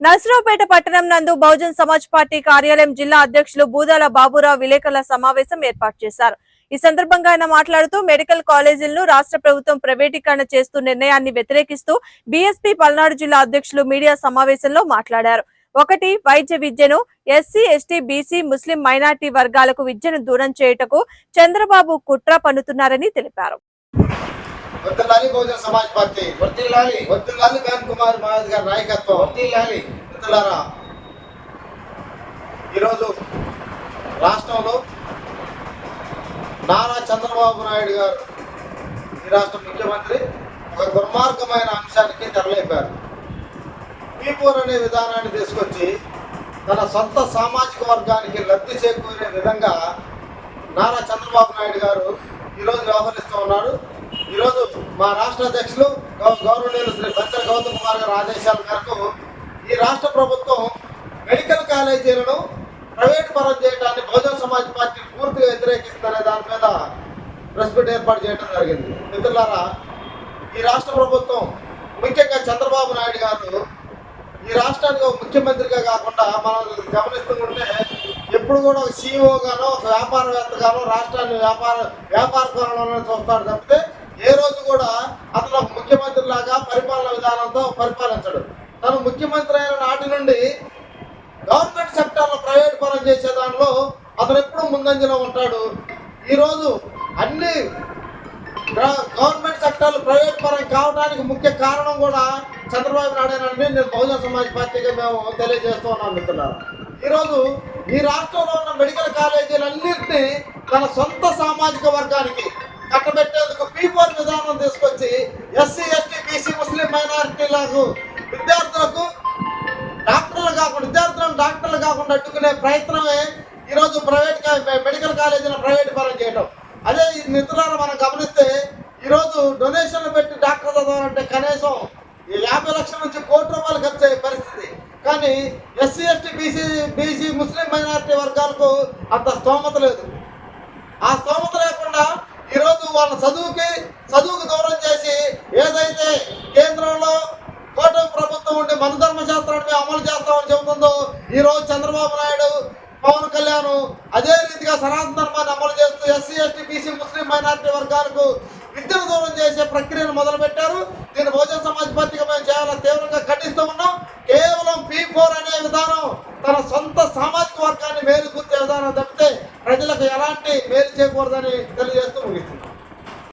నర్సరావుపేట పట్టణం నందు బహుజన్ సమాజ్ పార్టీ కార్యాలయం జిల్లా అధ్యక్షులు బూదాల బాబురావు విలేకరుల సమావేశం ఏర్పాటు చేశారు. ఈ సందర్భంగా ఆయన మాట్లాడుతూ మెడికల్ కాలేజీలను రాష్ట్ర ప్రభుత్వం ప్రైవేటీకరణ చేస్తూ నిర్ణయాన్ని వ్యతిరేకిస్తూ బీఎస్పీ పల్నాడు జిల్లా అధ్యక్షులు మీడియా సమావేశంలో మాట్లాడారు. ఒకటి వైద్య విద్యను SC ST BC Muslim minority వర్గాలకు విద్యను దూరం చేయుటకు చంద్రబాబు కుట్ర పన్నుతున్నారని తెలిపారు. వర్తిల్లాలి బహుజన సమాజ్ పార్టీ. వర్తిల్లాలి. వర్తిల్లాలి బ్యాన్ కుమార్ మహారాజ్ గారి నాయకత్వం. వర్తిల్లాలి. మిత్రులారా ఈరోజు రాష్ట్రంలో నారా చంద్రబాబు నాయుడు గారు ఈ రాష్ట్ర ముఖ్యమంత్రి ఒక దుర్మార్గమైన అంశానికి తెరలేపారు. పీపూర్ అనే విధానాన్ని తీసుకొచ్చి తన సొంత సామాజిక వర్గానికి లబ్ధి చేకూరే విధంగా నారా చంద్రబాబు నాయుడు గారు ఈరోజు వ్యవహరిస్తూ ఉన్నారు ఈరోజు మా రాష్ట్ర అధ్యక్షులు గౌరవనీయులు శ్రీ బంచర్ గౌతమ్ కుమార్ గారి ఆదేశాల మేరకు ఈ రాష్ట్ర ప్రభుత్వం మెడికల్ కాలేజీలను ప్రైవేట్ పరం చేయడాన్ని బహుజన సమాజ్ పార్టీ పూర్తిగా వ్యతిరేకిస్తుందనే దాని మీద ప్రెస్ మీట్ ఏర్పాటు చేయడం జరిగింది. మిత్రులారా ఈ రాష్ట్ర ప్రభుత్వం ముఖ్యంగా చంద్రబాబు నాయుడు గారు ఈ రాష్ట్రానికి ఒక ముఖ్యమంత్రిగా కాకుండా మనం గమనిస్తూ ఉంటే ఎప్పుడు కూడా ఒక సీఈఓ గానో ఒక వ్యాపారవేత్త గానో రాష్ట్రాన్ని వ్యాపార వ్యాపార కోణంలోనే చూస్తాడు తప్పితే ఏ రోజు కూడా అతను ముఖ్యమంత్రి లాగా పరిపాలన విధానంతో పరిపాలించడు. తను ముఖ్యమంత్రి అయిన నాటి నుండి గవర్నమెంట్ సెక్టర్లో ప్రైవేట్ పరం చేసే దానిలో అతను ఎప్పుడూ ముందంజలో ఉంటాడు. ఈరోజు అన్ని గవర్నమెంట్ సెక్టర్లు ప్రైవేట్ పరం కావడానికి ముఖ్య కారణం కూడా చంద్రబాబు నాయుడేనని నేను బహుజన సమాజ్ పార్టీగా మేము తెలియజేస్తూ ఉన్నాం మిత్రులారా. ఈరోజు ఈ రాష్ట్రంలో ఉన్న మెడికల్ కాలేజీలన్నింటినీ తన సొంత సామాజిక వర్గానికి కట్టబెట్టేందుకు పీపోర్ విధానం తీసుకొచ్చి ఎస్సీ ఎస్టీ బీసీ ముస్లిం మైనారిటీలకు విద్యార్థులకు డాక్టర్లు కాకుండా విద్యార్థులను డాక్టర్లు కాకుండా అడ్డుకునే ప్రయత్నమే ఈరోజు ప్రైవేట్ మెడికల్ కాలేజీని ప్రైవేట్ పరం చేయడం అదే ఈ మిత్రులను మనం గమనిస్తే ఈరోజు డొనేషన్లు పెట్టి డాక్టర్ చదవాలంటే కనీసం ఈ యాభై లక్షల నుంచి కోటి రూపాయలు ఖర్చు అయ్యే పరిస్థితి. కానీ SC ST BC BC Muslim minority వర్గాలకు అంత స్తోమత లేదు. ఆ స్తోమత వాళ్ళ చదువుకి చదువుకు దూరం చేసి ఏదైతే కేంద్రంలో కూటమి ప్రభుత్వం ఉండి మన ధర్మశాస్త్రాన్ని అమలు చేస్తామని చెబుతుందో ఈరోజు చంద్రబాబు నాయుడు పవన్ కళ్యాణ్ అదే రీతిగా సనాతన ధర్మాన్ని అమలు చేస్తూ SC ST BC Muslim minority వర్గాలకు విద్యను దూరం చేసే ప్రక్రియను మొదలుపెట్టారు. దీన్ని బహుజన సమాజ్ పార్టీగా మేము చేయాలని తీవ్రంగా ఖండిస్తూ ఉన్నాం. కేవలం పీ ఫోర్ అనే విధానం తన సొంత సామాజిక వర్గాన్ని మేలు కూర్చే విధానం తప్పితే ప్రజలకు ఎలాంటి మేలు చేయకూడదని తెలియజేస్తూ ముగిస్తున్నాం.